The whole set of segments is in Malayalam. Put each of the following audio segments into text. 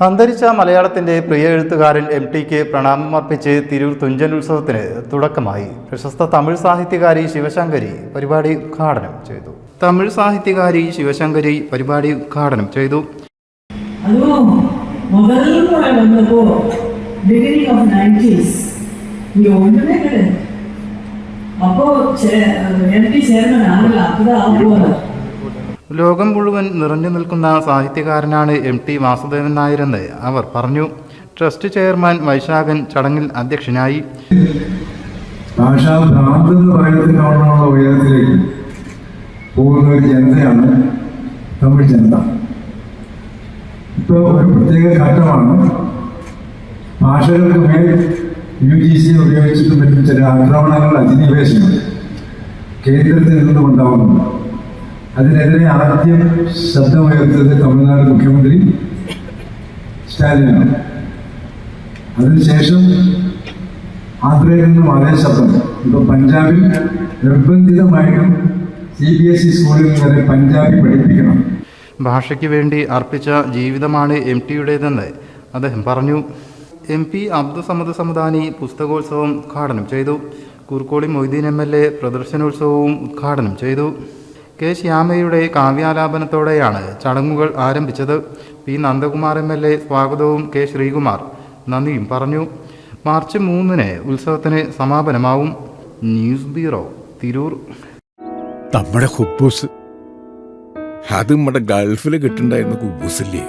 അന്തരിച്ച മലയാളത്തിന്റെ പ്രിയ എഴുത്തുകാരൻ എം ടിക്ക് പ്രണാമമർപ്പിച്ച് തിരൂർ തുഞ്ചൻ ഉത്സവത്തിന് തുടക്കമായി പ്രശസ്ത തമിഴ് സാഹിത്യകാരി ശിവശങ്കരി പരിപാടി ഉദ്ഘാടനം ചെയ്തു തമിഴ് സാഹിത്യകാരി ശിവശങ്കരി പരിപാടി ഉദ്ഘാടനം ചെയ്തു அதுவும் முதல் முறை வந்தப்போ பிகினிங் ஆஃப் நைன்டிஸ் இங்கே ஒன்றுமே கிடையாது அப்போ எம்டி சேர்மன் ஆகல அப்பதான் ஆக போறார் ലോകം മുഴുവൻ നിറഞ്ഞു നിൽക്കുന്ന സാഹിത്യകാരനാണ് എം ടി വാസുദേവൻ നായരെന്ന് അവർ പറഞ്ഞു. ട്രസ്റ്റ് ചെയർമാൻ വൈശാഖൻ ചടങ്ങിൽ അധ്യക്ഷനായി. ഭാഷാ പോകുന്ന ജനതയാണ് ഇപ്പോൾ ഒരു പ്രത്യേക ഘട്ടമാണ്. ഭാഷകൾക്ക് മേൽ യു ജി സി ഉപയോഗിച്ചിട്ട് മറ്റും ചില ആക്രമണങ്ങൾ അധിനിവേശങ്ങൾ കേന്ദ്രത്തിൽ നിന്നുണ്ടാവുന്നു അതിനെതിരെ ആദ്യം ശബ്ദമുയർത്തിയത് തമിഴ്നാട് മുഖ്യമന്ത്രി സ്റ്റാലിനാണ്. അതിനുശേഷം ആന്ധ്രയിൽ നിന്നും അതേ ശബ്ദം. ഇപ്പൊ പഞ്ചാബിൽ നിർബന്ധിതമായിട്ടും സി ബി എസ് ഇ സ്കൂളിൽ വരെ പഞ്ചാബി പഠിപ്പിക്കണം. ഭാഷയ്ക്ക് വേണ്ടി അർപ്പിച്ച ജീവിതമാണ് എം ടിയുടേതെന്ന് അദ്ദേഹം പറഞ്ഞു. എം പി അബ്ദുസമദ് സമദാനി പുസ്തകോത്സവം ഉദ്ഘാടനം ചെയ്തു. Kurkkoli Moideen M L A പ്രദർശനോത്സവവും ഉദ്ഘാടനം ചെയ്തു. കെ. ശ്യാമയുടെ കാവ്യാലാപനത്തോടെയാണ് ചടങ്ങുകൾ ആരംഭിച്ചത്. P. Nandakumar M. L. A. സ്വാഗതവും കെ. ശ്രീകുമാർ നന്ദിയും പറഞ്ഞു. മാർച്ച് മൂന്നിന് ഉത്സവത്തിന് സമാപനമാവും. News bureau Tirur. നമ്മുടെ ഹുബൂസ്. അത് നമ്മുടെ ഗൾഫിൽ കിട്ടുണ്ടായിരുന്ന കുബൂസില്ലേ?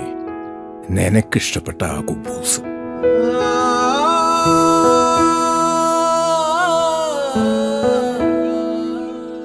നിനക്കിഷ്ടപ്പെട്ട ആ കുബൂസ്.